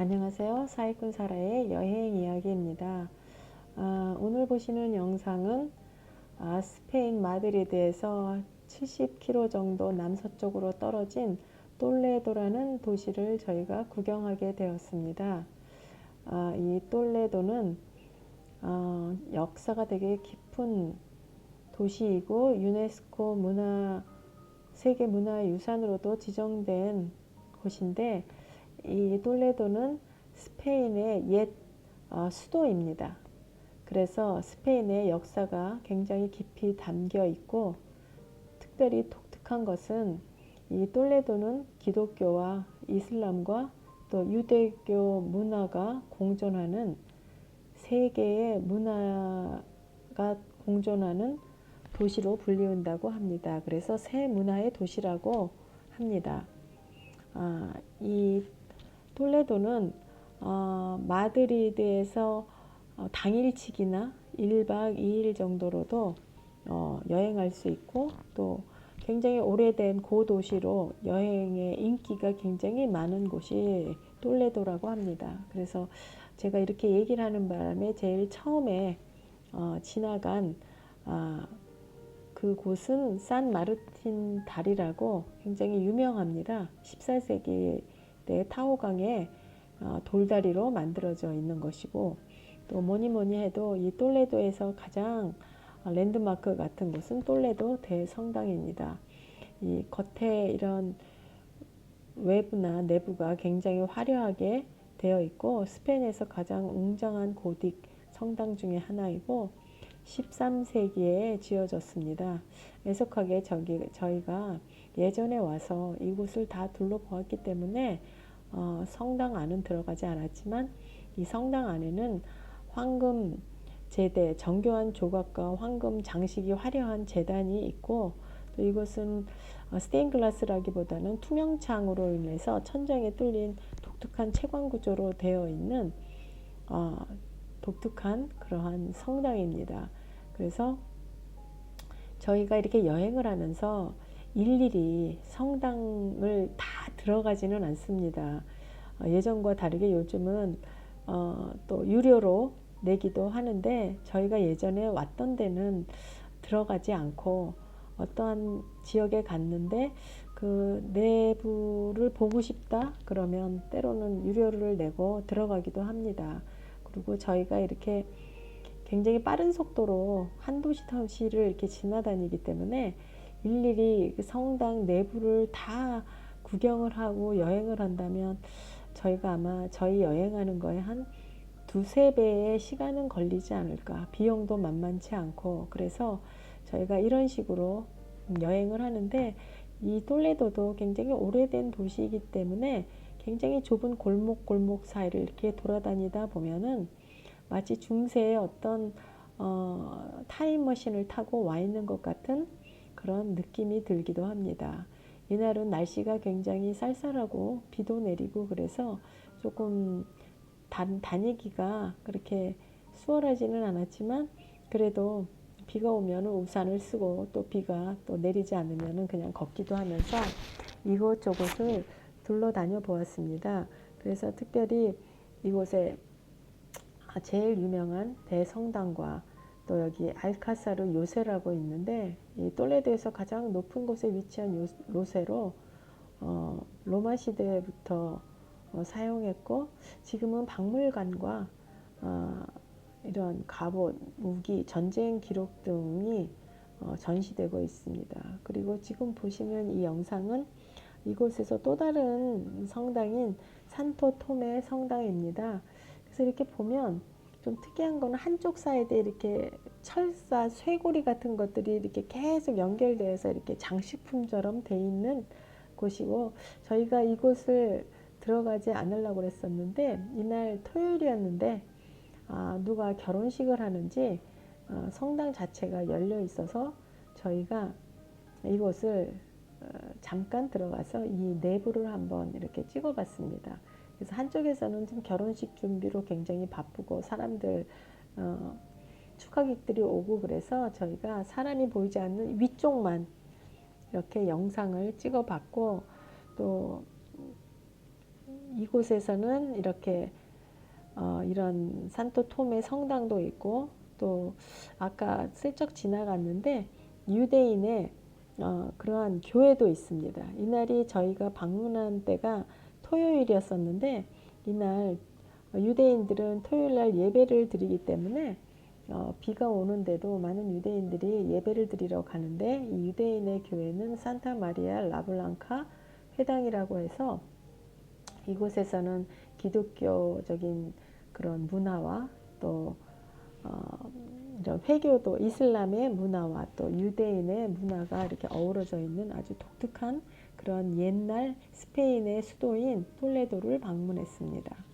안녕하세요. 사이꾼 사라의 여행 이야기입니다. 아, 오늘 보시는 영상은 아, 스페인 마드리드에서 70km 정도 남서쪽으로 떨어진 똘레도라는 도시를 저희가 구경하게 되었습니다. 아, 이 똘레도는 어, 역사가 되게 깊은 도시이고 유네스코 문화 세계 문화유산으로도 지정된 곳인데 이 똘레도는 스페인의 옛 어, 수도입니다. 그래서 스페인의 역사가 굉장히 깊이 담겨 있고 특별히 독특한 것은 이 똘레도는 기독교와 이슬람과 또 유대교 문화가 공존하는 세 개의 문화가 공존하는 도시로 불리운다고 합니다. 그래서 새 문화의 도시라고 합니다. 아, 이 톨레도는 어, 마드리드에서 어, 당일치기나 1박 2일 정도로도 어, 여행할 수 있고 또 굉장히 오래된 고도시로 여행의 인기가 굉장히 많은 곳이 톨레도라고 합니다. 그래서 제가 이렇게 얘기를 하는 바람에 제일 처음에 어, 지나간 아, 그 곳은 산 마르틴 다리라고 굉장히 유명합니다. 14세기 때 타호강의 어, 돌다리로 만들어져 있는 것이고 또 뭐니 뭐니 해도 이 똘레도에서 가장 랜드마크 같은 곳은 똘레도 대성당입니다. 이 겉에 이런 외부나 내부가 굉장히 화려하게 되어 있고 스페인에서 가장 웅장한 고딕 성당 중의 하나이고 13세기에 지어졌습니다. 애석하게 저기, 저희가 예전에 와서 이곳을 다 둘러보았기 때문에 어, 성당 안은 들어가지 않았지만 이 성당 안에는 황금 제대, 정교한 조각과 황금 장식이 화려한 재단이 있고 또 이곳은 어, 스테인글라스라기보다는 투명창으로 인해서 천장에 뚫린 독특한 채광 구조로 되어 있는 어, 독특한 그러한 성당입니다. 그래서 저희가 이렇게 여행을 하면서 일일이 성당을 다 들어가지는 않습니다. 어, 예전과 다르게 요즘은 어, 또 유료로 내기도 하는데 저희가 예전에 왔던 데는 들어가지 않고 어떠한 지역에 갔는데 그 내부를 보고 싶다 그러면 때로는 유료를 내고 들어가기도 합니다. 그리고 저희가 이렇게 굉장히 빠른 속도로 한 도시 도시를 이렇게 지나다니기 때문에 일일이 그 성당 내부를 다 구경을 하고 여행을 한다면 저희가 아마 저희 여행하는 거에 한 두세 배의 시간은 걸리지 않을까. 비용도 만만치 않고. 그래서 저희가 이런 식으로 여행을 하는데 이 톨레도도 굉장히 오래된 도시이기 때문에 굉장히 좁은 골목 골목 사이를 이렇게 돌아다니다 보면은 마치 중세의 어떤 어, 타임머신을 타고 와 있는 것 같은 그런 느낌이 들기도 합니다. 이날은 날씨가 굉장히 쌀쌀하고 비도 내리고 그래서 조금 단, 다니기가 그렇게 수월하지는 않았지만 그래도 비가 오면 우산을 쓰고 또 비가 또 내리지 않으면 그냥 걷기도 하면서 이곳저곳을 둘러다녀 보았습니다. 그래서 특별히 이곳에 제일 유명한 대성당과 또 여기 알카사르 요새라고 있는데 이 똘레도에서 가장 높은 곳에 위치한 요, 요새로 어, 로마 시대부터 어, 사용했고 지금은 박물관과 어, 이런 갑옷, 무기, 전쟁 기록 등이 어, 전시되고 있습니다. 그리고 지금 보시는 이 영상은 이곳에서 또 다른 성당인 산토 톰의 성당입니다. 그래서 이렇게 보면 좀 특이한 거는 한쪽 사이드에 이렇게 철사, 쇠고리 같은 것들이 이렇게 계속 연결되어서 이렇게 장식품처럼 돼 있는 곳이고 저희가 이곳을 들어가지 않으려고 그랬었는데 이날 토요일이었는데 아, 누가 결혼식을 하는지 어, 성당 자체가 열려 있어서 저희가 이곳을 어, 잠깐 들어가서 이 내부를 한번 이렇게 찍어봤습니다. 그래서 한쪽에서는 좀 결혼식 준비로 굉장히 바쁘고 사람들 어, 축하객들이 오고 그래서 저희가 사람이 보이지 않는 위쪽만 이렇게 영상을 찍어봤고 또 이곳에서는 이렇게 어, 이런 산토 톰의 성당도 있고 또 아까 슬쩍 지나갔는데 유대인의 어, 그러한 교회도 있습니다. 이날이 저희가 방문한 때가 토요일이었었는데 이날 유대인들은 토요일 날 예배를 드리기 때문에 어, 비가 오는데도 많은 유대인들이 예배를 드리러 가는데 이 유대인의 교회는 산타 마리아 라블랑카 회당이라고 해서 이곳에서는 기독교적인 그런 문화와 또 어, 이런 회교도 이슬람의 문화와 또 유대인의 문화가 이렇게 어우러져 있는 아주 독특한 그런 옛날 스페인의 수도인 톨레도를 방문했습니다.